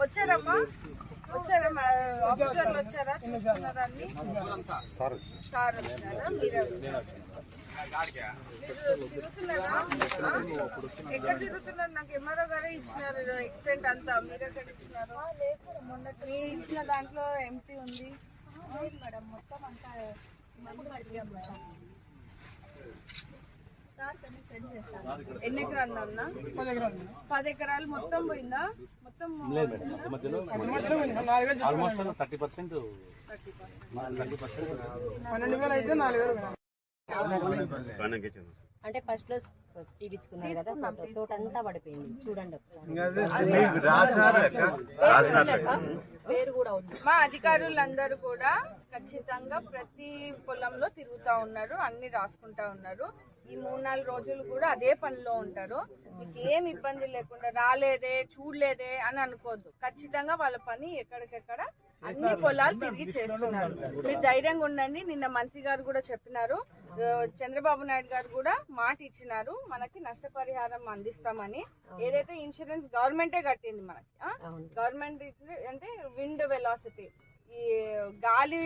వచ్చారమ్మా? వచ్చారమ్మా ఆఫీసర్లు వచ్చారా? చూసుకున్నారా అన్ని? సార్ వచ్చారా మీరే మీరు? ఎక్కడ తిరుగుతున్నారు? నాకు ఎంఆర్ఓ గారే ఇచ్చినారు. ఎక్స్టెంట్ అంతా. మీరు ఎక్కడ ఇచ్చినారు? మీ ఇచ్చిన దాంట్లో ఎంటీ ఉంది. మేడం మొత్తం అంతా ఎన్ని ఎకరాలు అన్నా పది ఎకరాలు మొత్తం పోయిందా మొత్తం almost thirty percent thirty percent అంటే ఫస్ట్లో తీపించుకున్నారు కదా తోట అంతా పడిపోయింది చూడండి పేరు కూడా ఉంది. మా అధికారులందరూ కూడా ఖచ్చితంగా ప్రతి పొలంలో తిరుగుతా ఉన్నారు అన్ని రాసుకుంటా ఉన్నారు. ఈ మూడు నాలుగు రోజులు కూడా అదే పనిలో ఉంటారు. మీకు ఏం ఇబ్బంది లేకుండా రాలేదే చూడలేదే అని అనుకోవద్దు ఖచ్చితంగా వాళ్ళ పని ఎక్కడికెక్కడ అన్ని పొలాలు తిరిగి చేస్తున్నారు. మీరు ధైర్యంగా ఉండండి. నిన్న మంత్రి గారు కూడా చెప్పినారు చంద్రబాబు నాయుడు గారు కూడా మాట ఇచ్చినారు మనకి నష్టపరిహారం అందిస్తామని. ఏదైతే ఇన్సూరెన్స్ గవర్నమెంటే కట్టింది మనకి ఆ? గవర్నమెంట్ అంటే విండ్ వెలాసిటీ. ఈ గాలి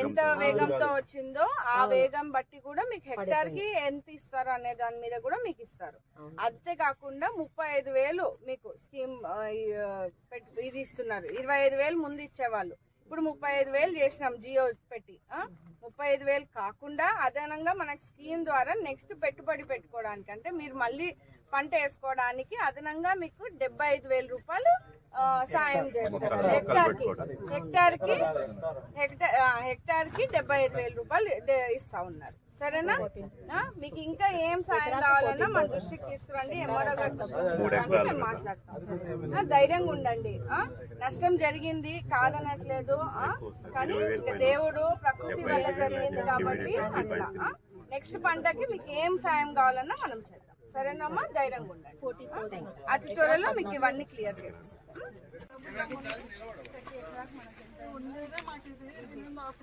ఎంత వేగంతో వచ్చిందో ఆ వేగం బట్టి కూడా మీకు హెక్టార్కి ఎంత ఇస్తారు అనే దాని మీద కూడా మీకు ఇస్తారు. అంతే కాకుండా ముప్పై ఐదు వేలు మీకు స్కీమ్ ఇది ఇస్తున్నారు. ఇరవై ఐదు వేలు ముందు ఇచ్చేవాళ్ళు. ఇప్పుడు ముప్పై ఐదు వేలు చేసినాం జియో పెట్టి ముప్పై ఐదు వేలు కాకుండా అదనంగా మనకి స్కీమ్ ద్వారా నెక్స్ట్ పెట్టుబడి పెట్టుకోవడానికి. అంటే మీరు మళ్ళీ పంట వేసుకోవడానికి అదనంగా మీకు డెబ్బై ఐదు వేల రూపాయలు సాయం చేస్తారు. హెక్టార్కి హెక్టార్కి హెక్టార్ హెక్టార్కి డెబ్బై ఐదు వేల రూపాయలు ఇస్తా ఉన్నారు. సరేనా? మీకు ఇంకా ఏం సాయం కావాలన్నా మన దృష్టికి తీసుకురండి ఎంఆర్ఓ గారి దృష్టికి తీసుకురండి మేము మాట్లాడతాం ధైర్యంగా ఉండండి. నష్టం జరిగింది కాదనట్లేదు కానీ దేవుడు ప్రకృతి వల్ల జరిగింది కాబట్టి అట్లా. నెక్స్ట్ పంటకి మీకు ఏం సాయం కావాలన్నా మనం చేద్దాం. సరేనమ్మా? ధైర్యంగా ఉండండి. అతి త్వరలో మీకు ఇవన్నీ క్లియర్ చేస్తాం. మాకు